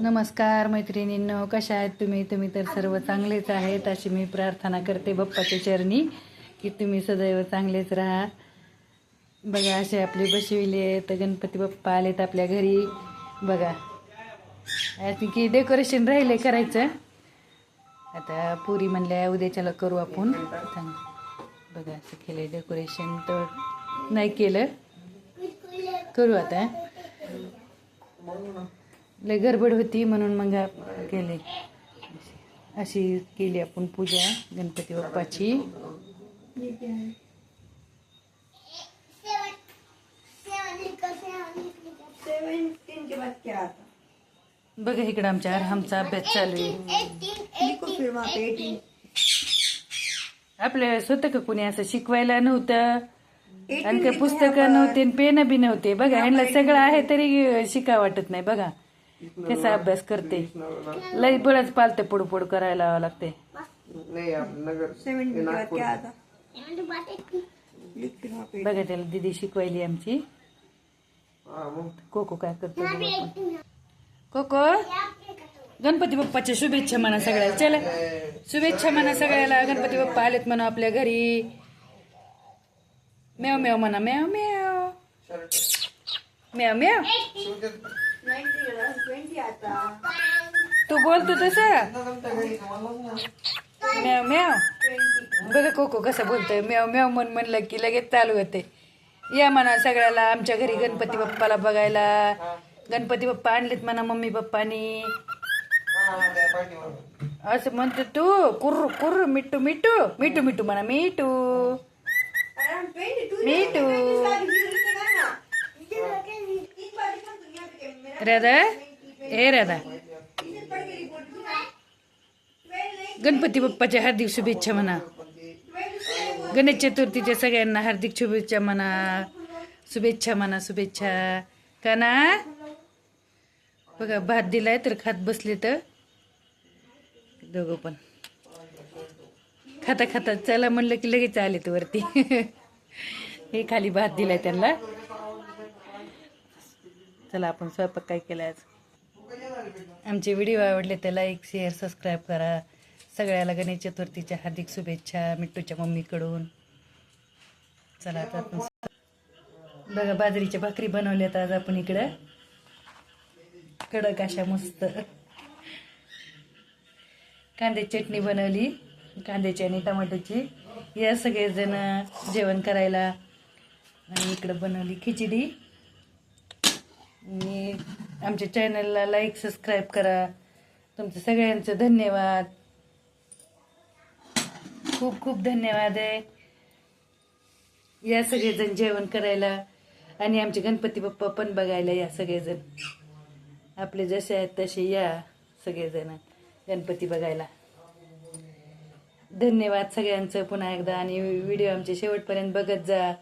नमस्कार मैत्रिणींनो कशा आहेत तुम्ही? तुम्ही तर सर्व चांगलेच आहेत अशी मी प्रार्थना करते बप्पाच्या चरणी की तुम्ही सदैव चांगलेच राहा बघा असे आपले बसविले तर गणपती बाप्पा आलेत आपल्या घरी. बघा की डेकोरेशन राहिले करायचं. आता पुरी म्हणल्या उद्याच्याला करू आपण. चांग बघा असं केलं डेकोरेशन तर नाही केलं. करू आता. लय गडबड होती म्हणून मग केले. अशी केली आपण पूजा गणपती बाप्पाची. बघा इकडं आमच्या अरहामचा अभ्यास चालू आहे. आपल्या स्वतः का कुणी असं शिकवायला नव्हतं? आणि काही पुस्तकं नव्हते पेन बी नव्हते. बघा ह्यांना सगळं आहे तरी शिका वाटत नाही. बघा. कसा अभ्यास करते. लई बळच पालते पुढ पुढ करायला लावावं लागते. बघा त्याला दिदी शिकवायली आमची. कोको काय करतो. कोको? गणपती बाप्पाच्या शुभेच्छा म्हणा सगळ्याला. चला. शुभेच्छा म्हणा सगळ्याला. गणपती बाप्पा आलेत म्हणा आपल्या घरी. मेव मेव म्हणा. मेव मेव मेव मेव तू बोलतो तसं? मेव मेव बघा कोको कसं बोलतोय. मेव मेव म्हण म्हणलं की लगेच चालू होते. या म्हणा सगळ्याला आमच्या घरी गणपती बाप्पाला बघायला. गणपती बाप्पा आणलेत म्हणा मम्मी पप्पानी असं म्हणतो तू. कुर्र कुर्र मिठू मिठू. मिठू मिठू म्हणा मिठू. ट्वेंटी राधा हे राधा गणपती बाप्पाच्या हार्दिक शुभेच्छा म्हणा गणेश चतुर्थीच्या सगळ्यांना हार्दिक शुभेच्छा म्हणा शुभेच्छा म्हणा शुभेच्छा का ना बघा भात दिलाय तर खात बसले तर दोघं पण खाता खाता चला म्हणलं की लगेच आले तर वरती हे खाली भात दिलाय त्यांना चला आपण स्वयंपाक काय केला आज? आमचे व्हिडिओ आवडले तर लाईक शेअर सबस्क्राईब करा. सगळ्याला गणेश चतुर्थीच्या हार्दिक शुभेच्छा मिट्टूच्या मम्मीकडून. चला आता आपण बघा बाजरीच्या भाकरी बनवल्यात आज आपण इकडं. कडक अशा मस्त. कांद्याची चटणी बनवली. कांद्याची आणि टमाटोची या सगळेजण जेवण करायला आणि इकडं बनवली खिचडी. आणि आमच्या चॅनलला लाईक सबस्क्राईब करा. तुमचं सगळ्यांचं धन्यवाद. खूप खूप धन्यवाद आहे. या सगळेजण जेवण करायला आणि आमचे गणपती बाप्पा पण बघायला या सगळेजण. आपले जसे आहेत तसे या सगळेजण गणपती बघायला. धन्यवाद सगळ्यांचं पुन्हा एकदा आणि व्हिडिओ आमचे शेवटपर्यंत बघत जा.